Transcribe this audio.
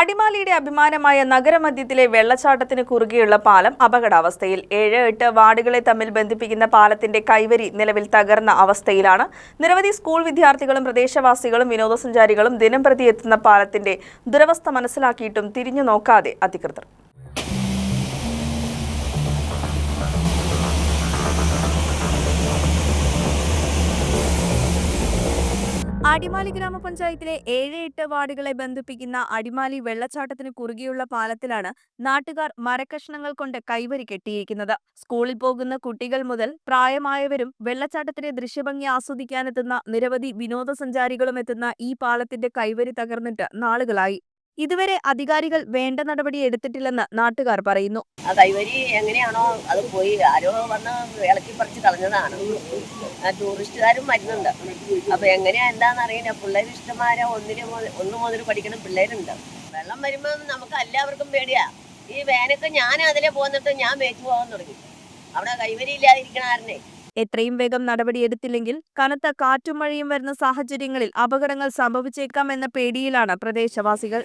അടിമാലിയുടെ അഭിമാനമായ നഗരമധ്യത്തിലെ വെള്ളച്ചാട്ടത്തിന് കുറുകെയുള്ള പാലം അപകടാവസ്ഥയിൽ ഏഴ് എട്ട് വാർഡുകളെ തമ്മിൽ ബന്ധിപ്പിക്കുന്ന പാലത്തിന്റെ കൈവരി നിലവിൽ തകർന്ന അവസ്ഥയിലാണ്. നിരവധി സ്കൂൾ വിദ്യാർത്ഥികളും പ്രദേശവാസികളും വിനോദസഞ്ചാരികളും ദിനംപ്രതി എത്തുന്ന പാലത്തിന്റെ ദുരവസ്ഥ മനസ്സിലാക്കിയിട്ടും തിരിഞ്ഞു നോക്കാതെ അധികൃതർ. അടിമാലി ഗ്രാമപഞ്ചായത്തിലെ ഏഴ് എട്ട് വാർഡുകളെ ബന്ധിപ്പിക്കുന്ന അടിമാലി വെള്ളച്ചാട്ടത്തിന് കുറുകെയുള്ള പാലത്തിലാണ് നാട്ടുകാർ മരക്കഷ്ണങ്ങൾ കൊണ്ട് കൈവരി കെട്ടിയിരിക്കുന്നത്. സ്കൂളിൽ പോകുന്ന കുട്ടികൾ മുതൽ പ്രായമായവരും വെള്ളച്ചാട്ടത്തിന്റെ ദൃശ്യഭംഗി ആസ്വദിക്കാനെത്തുന്ന നിരവധി വിനോദസഞ്ചാരികളും എത്തുന്ന ഈ പാലത്തിന്റെ കൈവരി തകർന്നിട്ട് നാളുകളായി. ഇതുവരെ അധികാരികൾ വേണ്ട നടപടി എടുത്തിട്ടില്ലെന്ന് നാട്ടുകാർ പറയുന്നു. ആ കൈവരി എങ്ങനെയാണോ അത് പോയി. ആരോ വന്ന് ഇളക്കി പറിച്ച് കളഞ്ഞതാണ്. ടൂറിസ്റ്റുകാരും വരുന്നുണ്ട് അപ്പൊ എങ്ങനെയാ എന്താന്ന് അറിയില്ല. പിള്ളേർ ഇഷ്ടമാരെ ഒന്നിന് ഒന്ന് മുതൽ പഠിക്കുന്ന പിള്ളേരുണ്ട്. വെള്ളം വരുമ്പോൾ നമുക്ക് എല്ലാവർക്കും പേടിയാ. ഈ വേനൊക്കെ ഞാൻ അതിലെ പോന്നിട്ട് ഞാൻ മേച്ചു പോകാൻ തുടങ്ങി. അവിടെ കൈവരി ഇല്ലാതിരിക്കണ ആരനെ എത്രയും വേഗം നടപടിയെടുത്തില്ലെങ്കിൽ കനത്ത കാറ്റും മഴയും വരുന്ന സാഹചര്യങ്ങളിൽ അപകടങ്ങൾ സംഭവിച്ചേക്കാം എന്ന പേടിയിലാണ് പ്രദേശവാസികൾ.